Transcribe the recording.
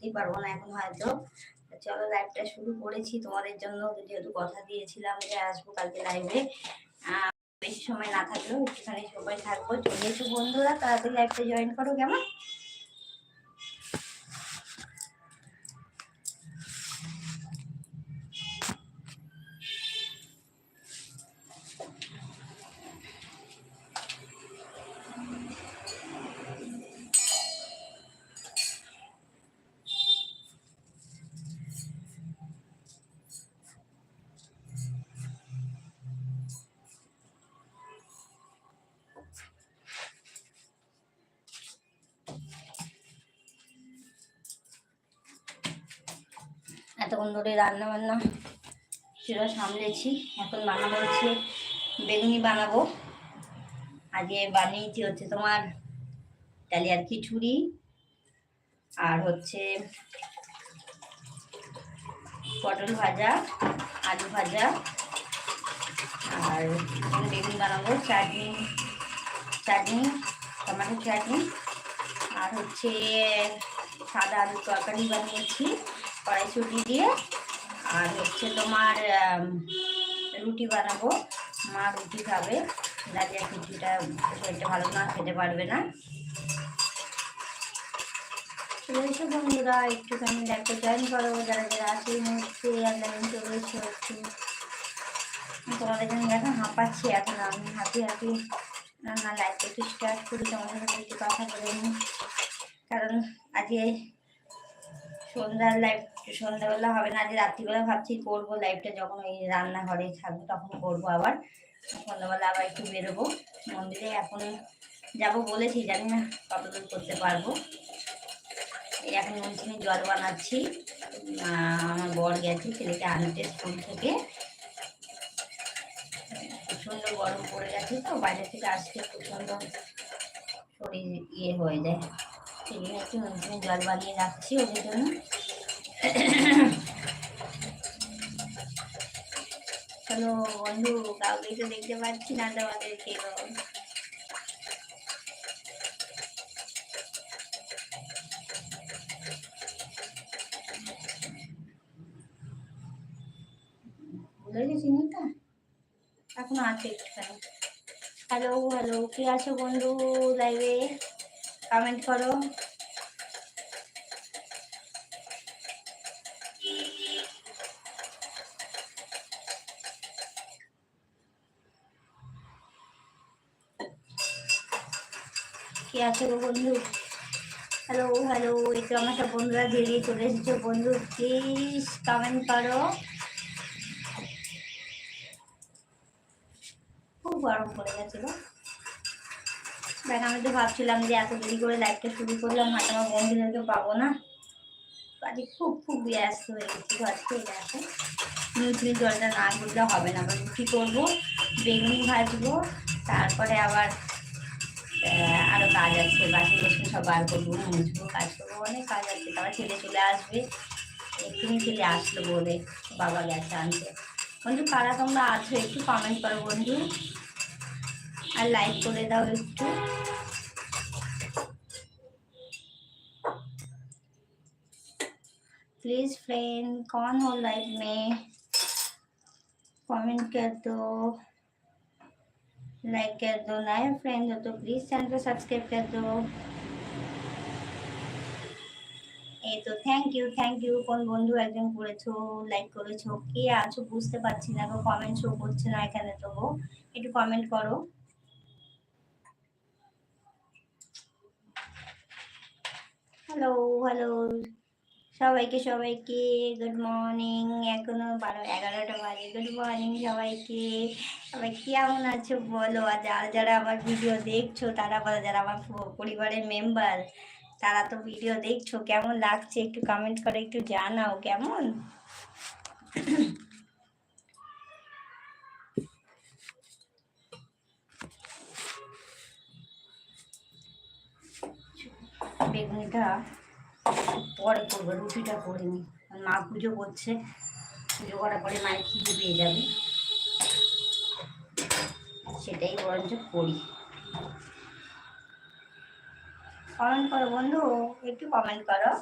করতেই পারব না এখন হয়তো। চলো লাইভটা শুরু করেছি। তোমাদের জন্য যেহেতু কথা দিয়েছিলাম যে আসব কালকে লাইভে বেশি সময় না থাকলেও একটুখানি সবাই থাকব। চলে বন্ধুরা, তাড়াতাড়ি লাইভটা জয়েন করো, কেমন? এতক্ষণ ধরে রান্না বান্না সেটা সামলেছি। এখন বানাবো হচ্ছে বেগুনি বানাবো। আজকে বানিয়েছি হচ্ছে তোমার ডালিয়ার খিচুড়ি আর হচ্ছে পটল ভাজা, আলু ভাজা আর বেগুন বানাবো, চাটনি চাটনি, টমেটো চাটনি। আর হচ্ছে সাদা আলু তরকারি বানিয়েছি। কড়াইশুটি দিয়ে আর হচ্ছে তোমার রুটি বানাবো। মা রুটি খাবে। দাদিয়া খিচুড়িটা শরীরটা ভালো না, খেতে পারবে না। চলেছো বন্ধুরা, একটুখানি দেখো জয়েন করো। যারা যারা আছে মুহূর্তে অনলাইন চলেছো, একটু তোমাদের জন্য দেখো, হাঁপাচ্ছি এখন আমি। হাঁপি হাঁপি রান্না লাইফটা একটু স্টার্ট করি, তোমাদের সাথে একটু কথা বলে নিই। কারণ আজকে সন্ধ্যার লাইভ সন্ধ্যাবেলা হবে না আজ রাত্রিবেলা ভাবছি করব লাইভটা যখন ওই রান্নাঘরে থাকব তখন করব আবার। সন্ধ্যাবেলা আবার একটু বেরোবো, মন্দিরে এখন যাব বলেছি, জানি না কতদূর করতে পারব। এই এখন মনসিনে জল বানাচ্ছি আমার বর গেছে ছেলেকে আনতে স্কুল থেকে। প্রচণ্ড গরম পড়ে গেছে তো, বাইরে থেকে আসতে প্রচণ্ড শরীর ইয়ে হয়ে যায়। সেই জন্য একটু জল বানিয়ে রাখছি ওদের জন্য। হ্যালো বন্ধু, কাউকে তো দেখতে পাচ্ছি না তোমাদেরকে নিতা এখনও আছে একটুখানি। হ্যালো হ্যালো কে আছো বন্ধু লাইভে কমেন্ট করো কে আছে গো বন্ধু? হ্যালো হ্যালো এই তো আমার সব বন্ধুরা বেরিয়ে চলে এসেছ। বন্ধু প্লিজ কমেন্ট করো। খুব গরম পড়ে গেছিল দেখ আমি তো ভাবছিলাম যে এত দেরি করে লাইভটা শুরু করলাম, হয়তো আমার বন্ধুদেরকে পাবো না। কাজে খুব খুব ব্যস্ত হয়ে গেছি আজকে দেখো নিউট্রি জলটা না করলে হবে না আবার রুটি করব? বেগুনি ভাজবো, তারপরে আবার আরও কাজ আছে বাসি বাসন সব বার করব, মুছবো, কাজ করব, অনেক কাজ আছে, তারপর ছেলে চলে আসবে। এক্ষুনি ছেলে আসলো বলে, বাবা গেছে আনতে। বন্ধু, কারা তোমরা আছো একটু কমেন্ট করো বন্ধু। আর লাইক করে দাও একটু प्लीज फ्रेंड कौन हो लाइव में कमेंट कर दो लाइक कर दो नए फ्रेंड हो तो प्लीज चैनल को सब्सक्राइब कर दो এই তো থ্যাংক ইউ থ্যাংক ইউ কোন বন্ধু একজন করেছো লাইক করেছো কে আছো বুঝতে পারছি না কমেন্ট শো করছে না এখানে তো একটু কমেন্ট করো হ্যালো হ্যালো সবাইকে সবাইকে গুড মর্নিং এখনও বারো, এগারোটা বাজে। গুড মর্নিং সবাইকে। সবাই কেমন আছো বলো? আর যারা যারা আমার ভিডিও দেখছ, তারা বলো, যারা আমার পরিবারের মেম্বার তারা তো ভিডিও দেখছ। কেমন লাগছে? একটু কমেন্ট করে একটু জানাও, কেমন? বেগুনিটা পরে করব, রুটিটা করে নি মা পুজো করছে, পুজো করার পরে মায়ের খিদে পেয়ে যাবে। সেটাই বরঞ্চ করি। কমেন্ট করো বন্ধু, একটু কমেন্ট করো।